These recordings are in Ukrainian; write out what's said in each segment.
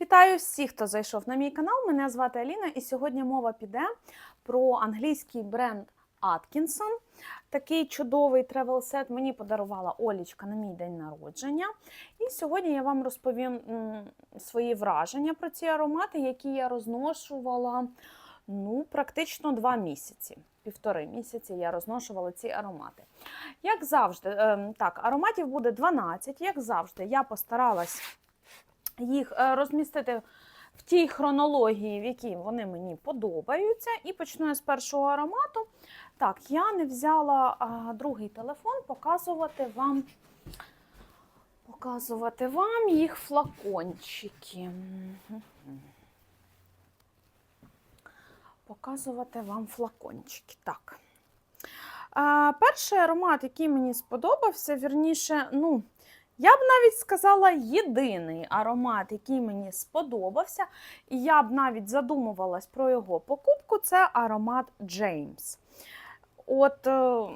Вітаю всіх, хто зайшов на мій канал. Мене звати Аліна, і сьогодні мова піде про англійський бренд Atkinson. Такий чудовий тревел-сет мені подарувала Олічка на мій день народження. І сьогодні я вам розповім свої враження про ці аромати, які я розношувала ну, практично два місяці. Півтори місяці я розношувала ці аромати. Як завжди, ем, так, ароматів буде 12. Як завжди, я постаралась їх е, розмістити в тій хронології, в якій вони мені подобаються. І почну я з першого аромату. Так, я не взяла другий телефон показувати вам. Показувати вам їх флакончики. Показувати вам флакончики. Так. А, перший аромат, який мені сподобався, вірніше, ну, я б навіть сказала, єдиний аромат, який мені сподобався, і я б навіть задумувалась про його покупку, це аромат Джеймс. От е,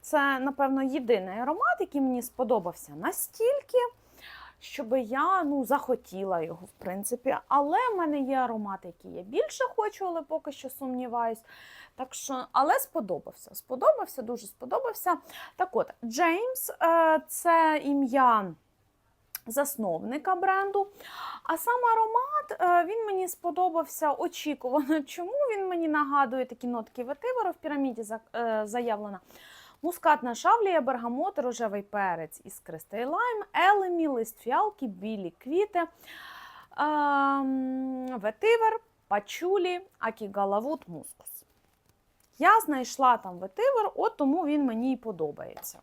це, напевно, єдиний аромат, який мені сподобався настільки, щоб я ну, захотіла його, в принципі. Але в мене є аромати, які я більше хочу, але поки що сумніваюсь. Так що, але сподобався. Сподобався, дуже сподобався. Так от, Джеймс е, це ім'я засновника бренду. А сам аромат е, він мені сподобався очікувано. Чому він мені нагадує такі нотки ветиверу в піраміді е, заявлено? Мускатна шавлія, бергамот, рожевий перець іскристий лайм, елемі, лист фіалки, білі квіти, ем, ветивер, пачулі, акігалавут, мускус. Я знайшла там ветивер, от тому він мені і подобається. Е,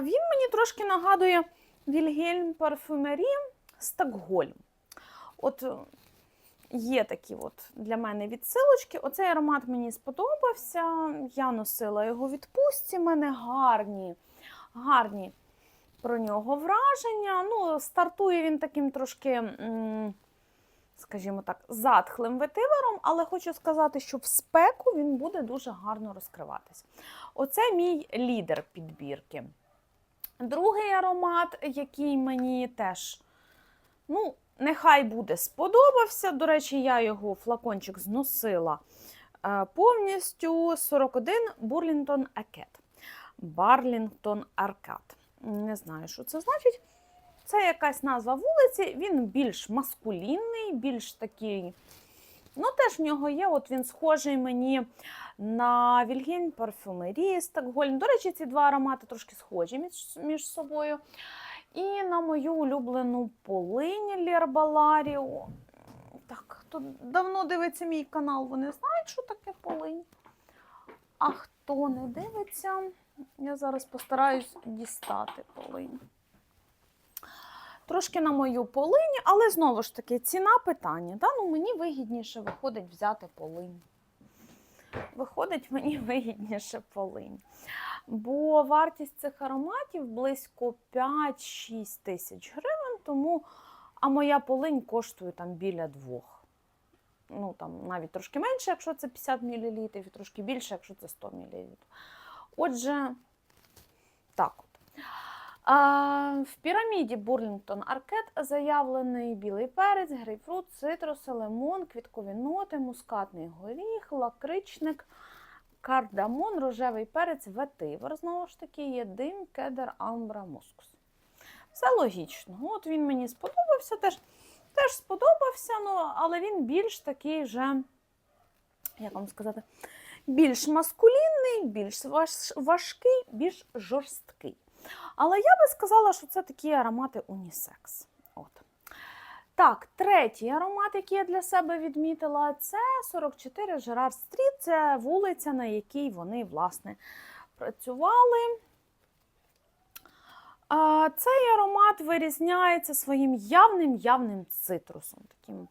він мені трошки нагадує Вільгельм Парфюмері Стокгольм. От є такі от для мене відсилочки. Оцей аромат мені сподобався. Я носила його відпустці, мене гарні, гарні про нього враження. Ну, стартує він таким трошки. Скажімо так, затхлим ветивером, але хочу сказати, що в спеку він буде дуже гарно розкриватись. Оце мій лідер підбірки. Другий аромат, який мені теж, ну, нехай буде сподобався. До речі, я його флакончик зносила е, повністю 41 Бурлінтон Акет. Барлінгтон Аркад. Не знаю, що це значить. Це якась назва вулиці, він більш маскулінний, більш такий. Ну, теж в нього є, от він схожий мені на Вільгельм парфюмерії Стокгольм. До речі, ці два аромати трошки схожі між, між собою. І на мою улюблену полинь Лєрбаларі. О, Так, хто давно дивиться мій канал, вони знають, що таке полинь. А хто не дивиться, я зараз постараюсь дістати полинь. Трошки на мою полинь, але знову ж таки ціна питання. Да? Ну, мені вигідніше виходить взяти полинь. Виходить, мені вигідніше полинь. Бо вартість цих ароматів близько 5-6 тисяч гривень, тому а моя полинь коштує там біля двох. Ну, там навіть трошки менше, якщо це 50 мл, і трошки більше, якщо це 100 мл. Отже, в піраміді Бурлінгтон Аркет заявлений білий перець, грейпфрут, цитруси, лимон, квіткові ноти, мускатний горіх, лакричник, кардамон, рожевий перець, ветивер. Знову ж таки, є дим, кедр, амбра, мускус. Все логічно. От він мені сподобався теж. Теж сподобався, ну, але він більш такий вже, як вам сказати, більш маскулінний, більш важ- важкий, більш жорсткий. Але я би сказала, що це такі аромати унісекс. От. Так, третій аромат, який я для себе відмітила, це 44 Жерар Стріт. Це вулиця, на якій вони, власне, працювали. Цей аромат вирізняється своїм явним явним цитрусом. Таким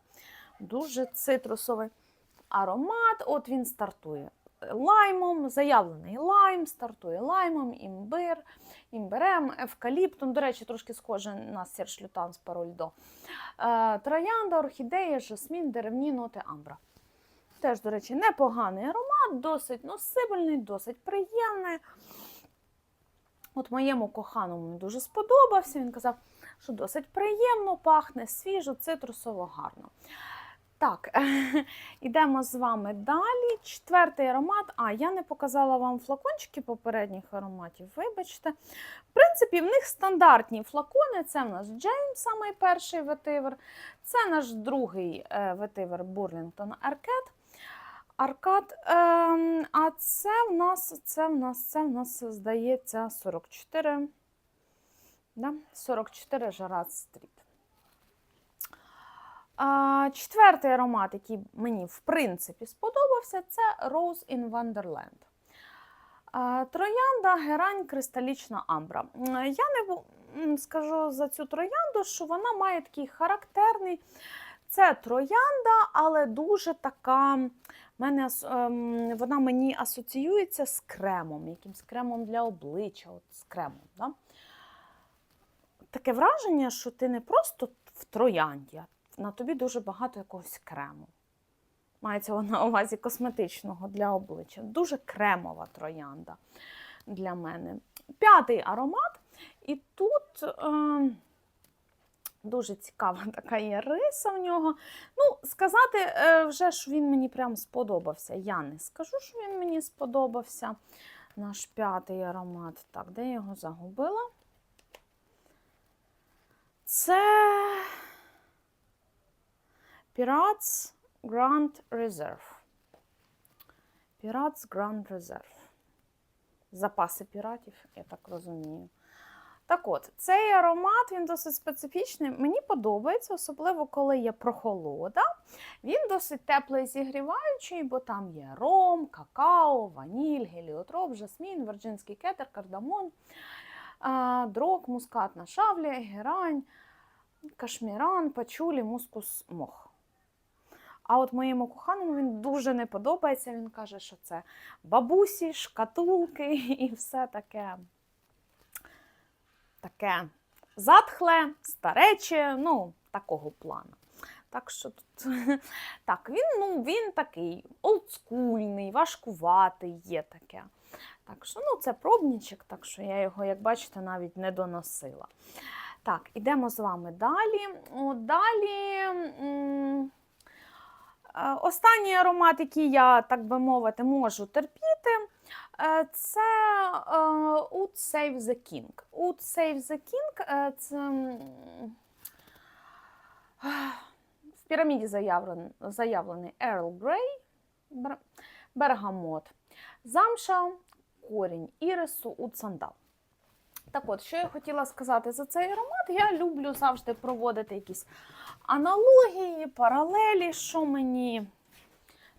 дуже цитрусовий аромат. От він стартує лаймом, заявлений лайм, стартує лаймом, імбир, імбирем, евкаліптом. До речі, трошки схоже на серж лютан з парольдо. Е, Троянда, орхідея, жасмін, деревні ноти амбра. Теж, до речі, непоганий аромат, досить носибельний, досить приємний. От моєму коханому дуже сподобався. Він казав, що досить приємно пахне, свіжо, цитрусово, гарно. Так, йдемо з вами далі. Четвертий аромат. А, я не показала вам флакончики попередніх ароматів, вибачте. В принципі, в них стандартні флакони. Це в нас Джеймс, самий перший ветивер. Це наш другий е, ветивер Бурлінгтон Аркет. Аркад. Ем, а це в нас, це в нас, це в нас, здається, 44. Да? 44 Жарат Стріт. А, четвертий аромат, який мені в принципі сподобався, це Rose in Wonderland. А, Троянда, герань, кристалічна амбра. Я не скажу за цю троянду, що вона має такий характерний. Це троянда, але дуже така. Мене, ем, вона мені асоціюється з кремом, якимсь кремом для обличчя, от з кремом. Да? Таке враження, що ти не просто в троянді, а на тобі дуже багато якогось крему. Мається на увазі косметичного для обличчя. Дуже кремова троянда для мене. П'ятий аромат. І тут е, дуже цікава така є риса в нього. Ну, сказати, е, вже що він мені прям сподобався. Я не скажу, що він мені сподобався. Наш п'ятий аромат. Так, де я його загубила? Це Pirates Grand Reserve. Pirates Grand Reserve. Запаси піратів, я так розумію. Так от, цей аромат він досить специфічний. Мені подобається, особливо коли є прохолода. Він досить теплий зігріваючий, бо там є ром, какао, ваніль, геліотроп, жасмін, вірджинський кетер, кардамон, дрок, мускатна шавля, герань, кашміран, пачулі, мускус, мох. А от моєму коханому він дуже не подобається. Він каже, що це бабусі, шкатулки і все таке. Таке затхле, старече, ну, такого плану. Так що тут так, він, ну, він такий олдскульний, важкуватий, є таке. Так що, ну, це пробничок, так що я його, як бачите, навіть не доносила. Так, ідемо з вами далі. О, далі. м, Останній аромат, який я, так би мовити, можу терпіти, е, це е, Oud Save the King. Oud Save the King е, це в піраміді заявлений, Earl Grey, бер- бергамот, замша, корінь ірису, Oud сандал. Так от, що я хотіла сказати за цей аромат, я люблю завжди проводити якісь аналогії, паралелі, що мені,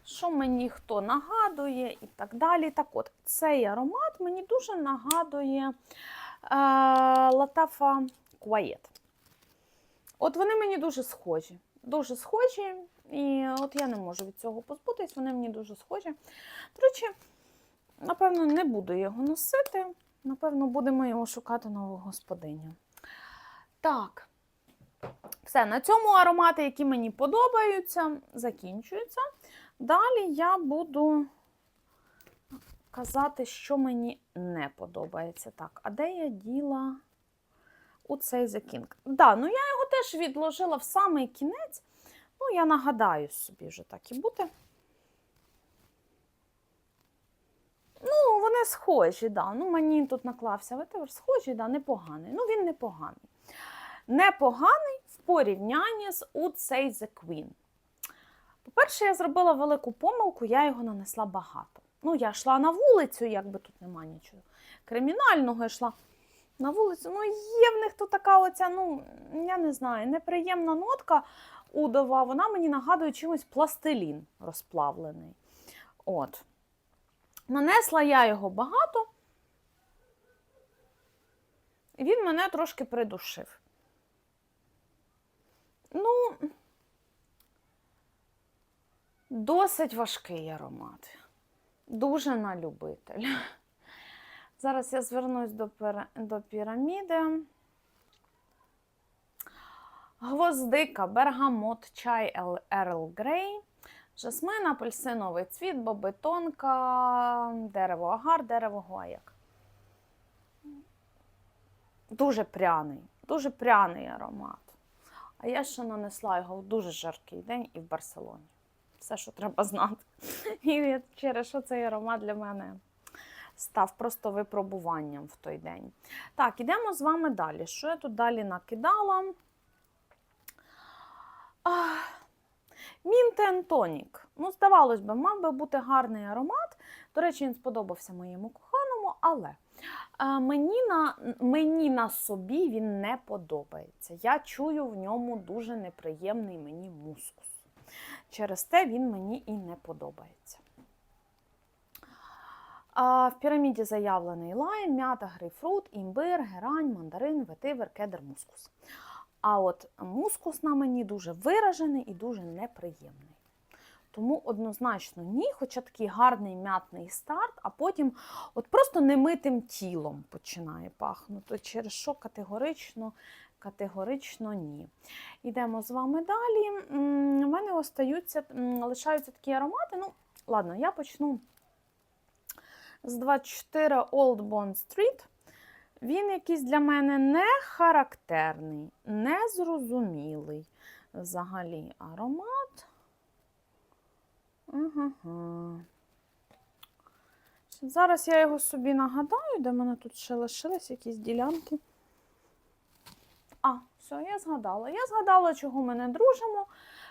що мені хто нагадує і так далі. Так от, цей аромат мені дуже нагадує е, Латафа Quiet. От вони мені дуже схожі. Дуже схожі, і от я не можу від цього позбутись, вони мені дуже схожі. До речі, напевно, не буду його носити. Напевно, будемо його шукати нову господиню. Так. Все, на цьому аромати, які мені подобаються, закінчуються. Далі я буду казати, що мені не подобається. Так, а де я діла у цей King? Да, ну я його теж відложила в самий кінець. Ну, я нагадаю собі вже так і буде. Вони схожі, да. Ну, мені тут наклався ветивер, схожий, да, непоганий. Ну, він непоганий. Непоганий в порівнянні з У цей The Queen. По-перше, я зробила велику помилку, я його нанесла багато. Ну, я йшла на вулицю, якби тут нема нічого кримінального, я йшла на вулицю. Ну, є в них тут така оця, ну, я не знаю, неприємна нотка удова, вона мені нагадує чимось пластилін розплавлений. От. Нанесла я його багато, і він мене трошки придушив. Ну, досить важкий аромат. Дуже на любителя. Зараз я звернусь до, піра- до піраміди. Гвоздика, бергамот, чай Ерл Грей, жасмин, апельсиновий цвіт, бобитонка, дерево агар, дерево гуаяк. Дуже пряний, Дуже пряний аромат. А я ще нанесла його в дуже жаркий день і в Барселоні. Все, що треба знати. І через що цей аромат для мене став просто випробуванням в той день. Так, ідемо з вами далі. Що я тут далі накидала? Мінтен тонік. Ну, здавалось би, мав би бути гарний аромат. До речі, він сподобався моєму коханому, але е, мені на, мені на собі він не подобається. Я чую в ньому дуже неприємний мені мускус. Через те він мені і не подобається. В піраміді заявлений лайм, м'ята, грейпфрут, імбир, герань, мандарин, ветивер, кедр, мускус. А от мускус на мені дуже виражений і дуже неприємний. Тому однозначно ні, хоча такий гарний м'ятний старт, а потім от просто немитим тілом починає пахнути. Через що категорично, категорично ні. Йдемо з вами далі. У мене остаються, лишаються такі аромати. Ну, ладно, я почну з 24 Old Bond Street. Він якийсь для мене не характерний, незрозумілий взагалі аромат. Ага. Зараз я його собі нагадаю, де в мене тут ще лишились якісь ділянки. А, все, я згадала. Я згадала, чого ми не дружимо.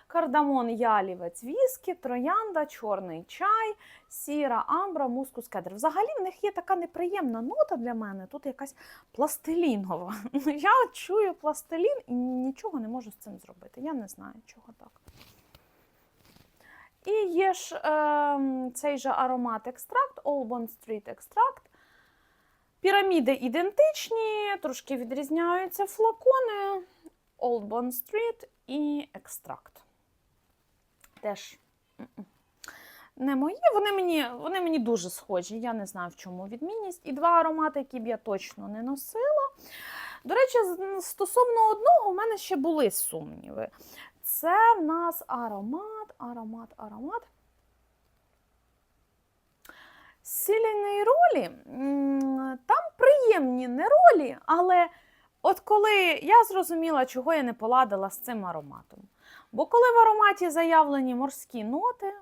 Кардамон, ялівець, віскі, троянда, чорний чай, сіра, амбра, мускус, кедр. Взагалі в них є така неприємна нота для мене, тут якась пластилінова. Я чую пластилін і нічого не можу з цим зробити. Я не знаю, чого так. І є ж е, цей же аромат екстракт, Bond Street екстракт. Піраміди ідентичні, трошки відрізняються флакони. Bond Street і екстракт. Теж не мої. Вони мені, вони мені дуже схожі. Я не знаю, в чому відмінність. І два аромати, які б я точно не носила. До речі, стосовно одного, у мене ще були сумніви. Це в нас аромат, аромат, аромат. Сіляні ролі. Там приємні не ролі, але от коли я зрозуміла, чого я не поладила з цим ароматом. Бо коли в ароматі заявлені морські ноти,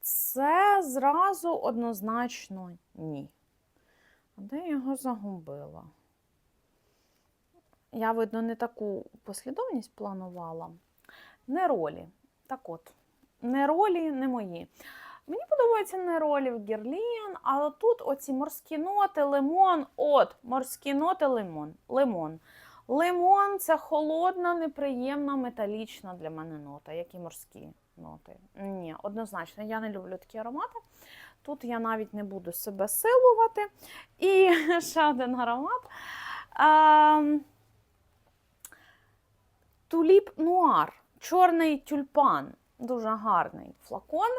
це зразу однозначно ні. А Де я його загубила? Я, видно, не таку послідовність планувала. Не ролі. Так от, не ролі, не мої. Мені ролі в Герлін, але тут оці морські ноти, лимон. От, морські ноти, лимон. Лимон. Лимон це холодна, неприємна, металічна для мене нота, як і морські ноти. Ні, однозначно, я не люблю такі аромати. Тут я навіть не буду себе силувати. І ще один аромат. Ем, Туліп нуар, чорний тюльпан. Дуже гарний флакон.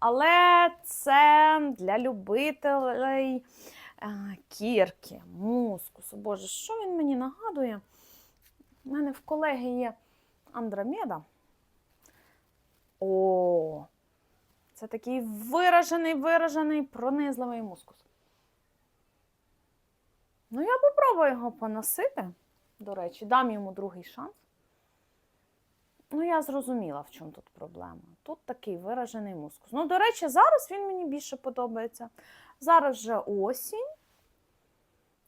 Але це для любителей кірки, мускусу. Боже, що він мені нагадує? У мене в колеги є Андромеда. О, це такий виражений, виражений, пронизливий мускус. Ну, я попробую його поносити. До речі, дам йому другий шанс. Ну, я зрозуміла, в чому тут проблема. Тут такий виражений мускус. Ну, до речі, зараз він мені більше подобається. Зараз вже осінь.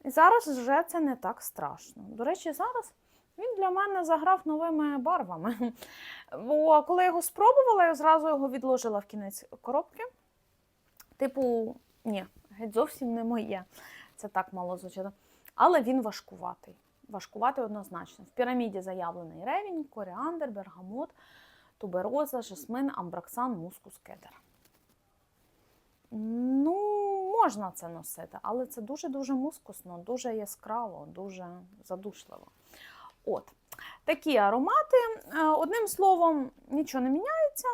І зараз вже це не так страшно. До речі, зараз він для мене заграв новими барвами. Бо коли я його спробувала, я зразу його відложила в кінець коробки. Типу, ні, геть зовсім не моє. Це так мало звучало. Але він важкуватий. Важкуватий однозначно. В піраміді заявлений ревінь, коріандр, бергамот, тубероза, жасмин, амбраксан, мускус, кедр. Ну, можна це носити, але це дуже-дуже мускусно, дуже яскраво, дуже задушливо. От. Такі аромати. Е, Одним словом, нічого не міняється.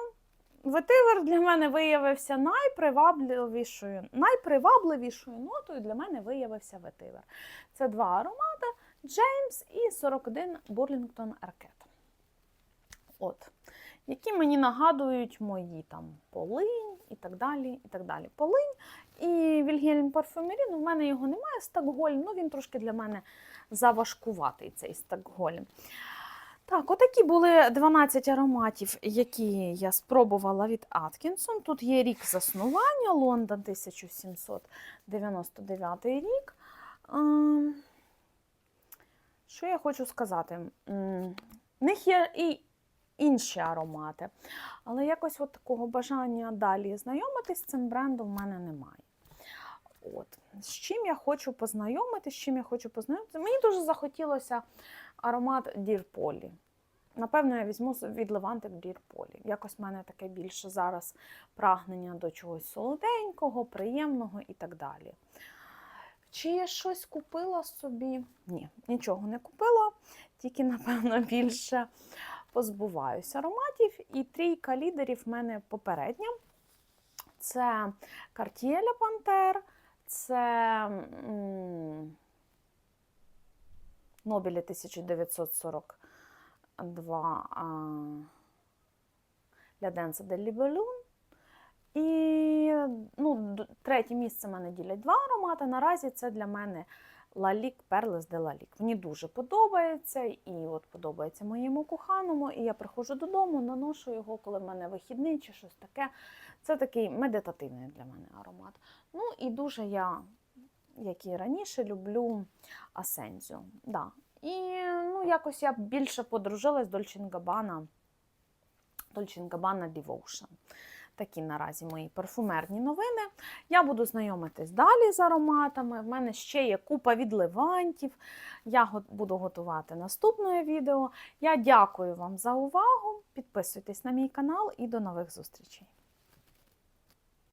Ветивер для мене виявився найпривабливішою, найпривабливішою нотою для мене виявився ветивер. Це два аромати Джеймс і 41 Бурлінгтон Аркет. От. Які мені нагадують мої там полинь і так далі. і так далі. Полинь І Вільгельм Парфюмері, ну в мене його немає, Стокгольм, ну він трошки для мене заважкуватий цей Стокгольм. Так, отакі були 12 ароматів, які я спробувала від Аткінсон. Тут є рік заснування, Лондон 1799 рік. Ем, Що я хочу сказати? В них є і інші аромати, але якось от такого бажання далі знайомитись з цим брендом в мене немає. От. З чим я хочу познайомитись, з чим я хочу познайомитися? Мені дуже захотілося аромат Polly. Напевно, я візьму від Леванти Dear Polly. Якось в мене таке більше зараз прагнення до чогось солоденького, приємного і так далі. Чи я щось купила собі? Ні, нічого не купила, тільки, напевно, більше позбуваюся ароматів. І трійка лідерів в мене попередня. Це Cartier Le Panthère, це Нобілі Нобелі 1942 для La Danza del І ну, третє місце мене ділять два аромати. Наразі це для мене Лалік Перлес де Лалік. Мені дуже подобається, і от подобається моєму коханому. І я приходжу додому, наношу його, коли в мене вихідний чи щось таке. Це такий медитативний для мене аромат. Ну і дуже я, як і раніше, люблю Асензіо. Да. І ну, якось я більше подружилась з Dolce Gabbana, Dolce Gabbana Devotion. Такі наразі мої парфумерні новини. Я буду знайомитись далі з ароматами. В мене ще є купа відливантів. Я буду готувати наступне відео. Я дякую вам за увагу. Підписуйтесь на мій канал і до нових зустрічей.